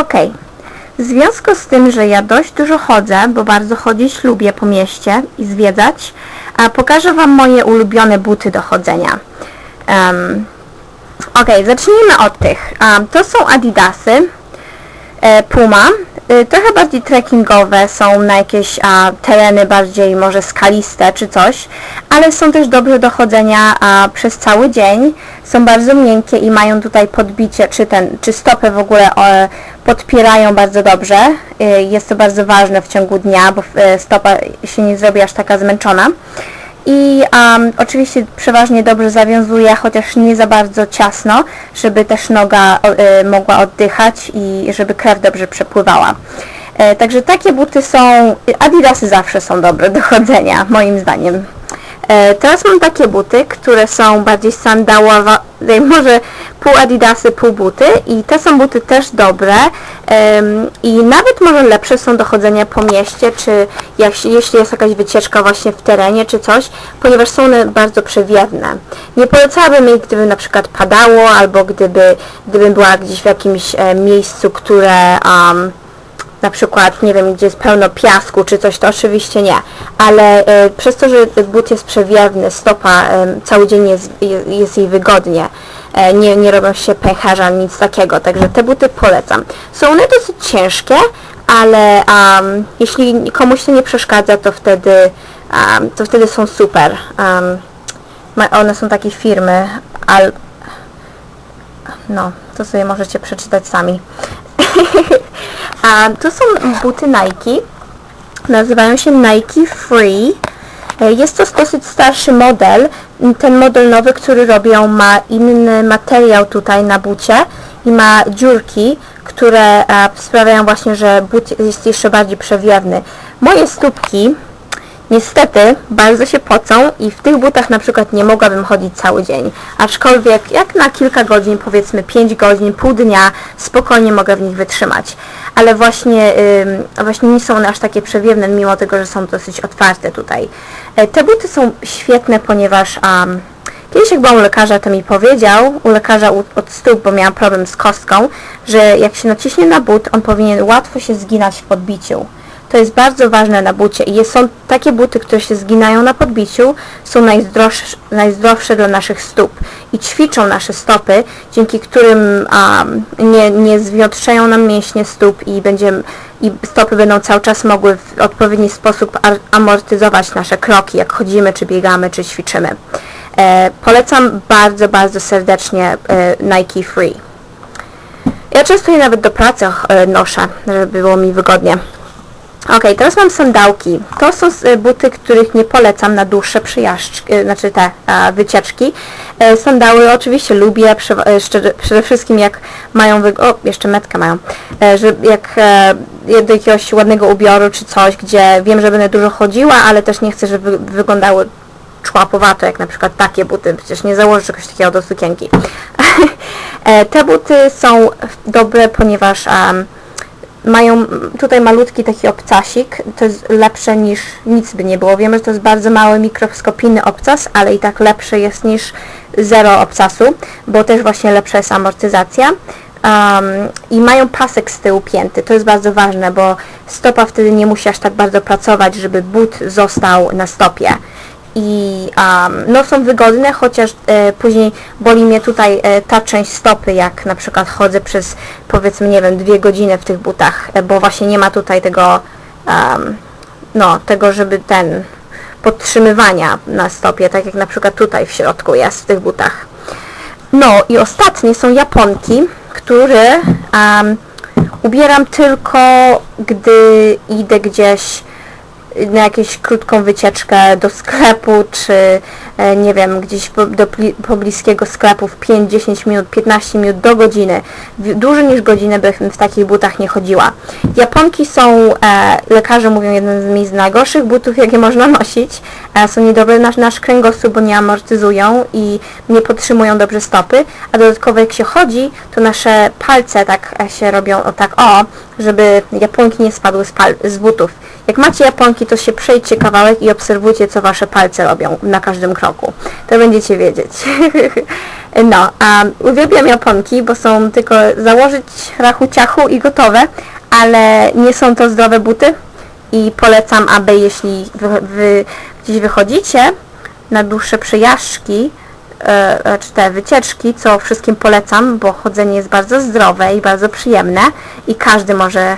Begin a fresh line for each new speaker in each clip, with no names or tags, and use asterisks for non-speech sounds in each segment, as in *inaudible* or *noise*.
Okej. W związku z tym, że ja dość dużo chodzę, bo bardzo chodzić lubię po mieście i zwiedzać, a pokażę Wam moje ulubione buty do chodzenia. Um, Okej, zacznijmy od tych. Um, to są Adidasy e, Puma. E, trochę bardziej trekkingowe, są na jakieś a, tereny bardziej może skaliste czy coś, ale są też dobre do chodzenia a, przez cały dzień. Są bardzo miękkie i mają tutaj podbicie, czy, ten, czy stopę w ogóle e, podpierają bardzo dobrze. E, jest to bardzo ważne w ciągu dnia, bo e, stopa się nie zrobi aż taka zmęczona. I um, oczywiście przeważnie dobrze zawiązuje, chociaż nie za bardzo ciasno, żeby też noga y, mogła oddychać i żeby krew dobrze przepływała. E, także takie buty są, adidasy zawsze są dobre do chodzenia, moim zdaniem. E, teraz mam takie buty, które są bardziej sandałowe, *laughs* może pół adidasy, pół buty i te są buty też dobre i nawet może lepsze są do chodzenia po mieście, czy jeśli jest jakaś wycieczka właśnie w terenie, czy coś, ponieważ są one bardzo przewiewne. Nie polecałabym ich, gdyby na przykład padało, albo gdyby, gdybym była gdzieś w jakimś e, miejscu, które... Um, na przykład, nie wiem, gdzie jest pełno piasku czy coś, to oczywiście nie. Ale e, przez to, że but jest przewiewny, stopa e, cały dzień jest, je- jest jej wygodnie. E, nie, nie robią się pęcherza, nic takiego. Także te buty polecam. Są one dosyć ciężkie, ale am, jeśli komuś to nie przeszkadza, to wtedy, am, to wtedy są super. Am, ma, one są takiej firmy, al, no, to sobie możecie przeczytać sami. *laughs* A to są buty Nike. Nazywają się Nike Free. E, Jest to dosyć starszy model. Ten model nowy, który robią, ma inny materiał tutaj na bucie i ma dziurki, które e, sprawiają właśnie, że but jest jeszcze bardziej przewiewny. Moje stópki Niestety bardzo się pocą i w tych butach na przykład nie mogłabym chodzić cały dzień. Aczkolwiek jak na kilka godzin, powiedzmy 5 godzin, pół dnia, spokojnie mogę w nich wytrzymać. Ale właśnie, ym, właśnie nie są one aż takie przewiewne, mimo tego, że są dosyć otwarte tutaj. E, te buty są świetne, ponieważ um, Kiedyś jak byłam u lekarza, to mi powiedział, u lekarza od stóp, bo miałam problem z kostką, że jak się naciśnie na but, on powinien łatwo się zginać w podbiciu. To jest bardzo ważne na bucie i są takie buty, które się zginają na podbiciu, są najzdrowsze, najzdrowsze dla naszych stóp i ćwiczą nasze stopy, dzięki którym um, nie, nie zwiotrzeją nam mięśnie stóp i, będziemy, i stopy będą cały czas mogły w odpowiedni sposób amortyzować nasze kroki, jak chodzimy, czy biegamy, czy ćwiczymy. E, polecam bardzo, bardzo serdecznie e, Nike Free. Ja często je nawet do pracy e, noszę, żeby było mi wygodnie. Ok, teraz mam sandałki. To są e, buty, których nie polecam na dłuższe przyjażdżki, e, znaczy te e, wycieczki. E, Sandały oczywiście lubię, e, szczerze- przede wszystkim jak mają, o jeszcze metkę mają, e, że jak e, do jakiegoś ładnego ubioru czy coś, gdzie wiem, że będę dużo chodziła, ale też nie chcę, żeby wyglądały człapowato, jak na przykład takie buty, przecież nie założę czegoś takiego do sukienki. *laughs* Te buty są dobre, ponieważ mają tutaj malutki taki obcasik, to jest lepsze niż nic by nie było. Wiemy, że to jest bardzo mały mikroskopijny obcas, ale i tak lepszy jest niż zero obcasu, bo też właśnie lepsza jest amortyzacja. Um, I mają pasek z tyłu pięty, to jest bardzo ważne, bo stopa wtedy nie musi aż tak bardzo pracować, żeby but został na stopie i um, no są wygodne, chociaż e, później boli mnie tutaj e, ta część stopy, jak na przykład chodzę przez powiedzmy, nie wiem, dwie godziny w tych butach, e, bo właśnie nie ma tutaj tego, um, no, tego, żeby ten podtrzymywania na stopie, tak jak na przykład tutaj w środku jest w tych butach. No i ostatnie są japonki, które um, ubieram tylko, gdy idę gdzieś na jakąś krótką wycieczkę do sklepu, czy e, nie wiem, gdzieś do pobliskiego sklepu w 5, 10 minut, 15 minut do godziny. Dłużej niż godzinę bym w takich butach nie chodziła. Japonki są, e, lekarze mówią, jednym z najgorszych butów, jakie można *laughs* nosić. E, są niedobre na nasz kręgosłup, bo nie amortyzują i nie podtrzymują dobrze stopy, a dodatkowo jak się chodzi, to nasze palce tak się robią o tak o, żeby japonki nie spadły z, z butów. Jak macie japonki, to się przejdźcie kawałek i obserwujcie, co wasze palce robią na każdym kroku. To będziecie wiedzieć. *laughs* no, a uwielbiam japonki, bo są tylko założyć rachu ciachu i gotowe, ale nie są to zdrowe buty i polecam, aby jeśli wy, wy gdzieś wychodzicie na dłuższe przejażdżki, e, czy te wycieczki, co wszystkim polecam, bo chodzenie jest bardzo zdrowe i bardzo przyjemne i każdy może e,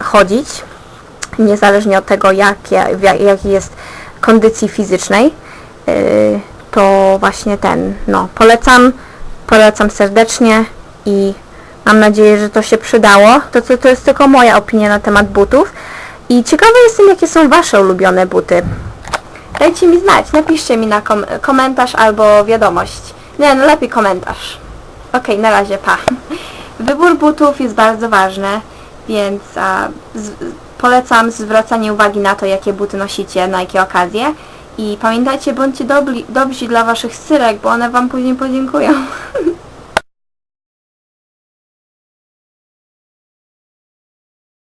chodzić, niezależnie od tego, jakie, w jak- jakiej jest kondycji fizycznej, e, to właśnie ten, no, polecam, polecam serdecznie i mam nadzieję, że to się przydało. To, to, to jest tylko moja opinia na temat butów i ciekawa jestem, jakie są Wasze ulubione buty. Dajcie mi znać, napiszcie mi na kom komentarz albo wiadomość. Nie, no lepiej komentarz. Okej, na razie, pa. Wybór butów jest bardzo ważny, więc a, z, polecam zwracanie uwagi na to, jakie buty nosicie, na jakie okazje. I pamiętajcie, bądźcie dobli, dobrzy dla waszych syrek, bo one wam później podziękują. *laughs*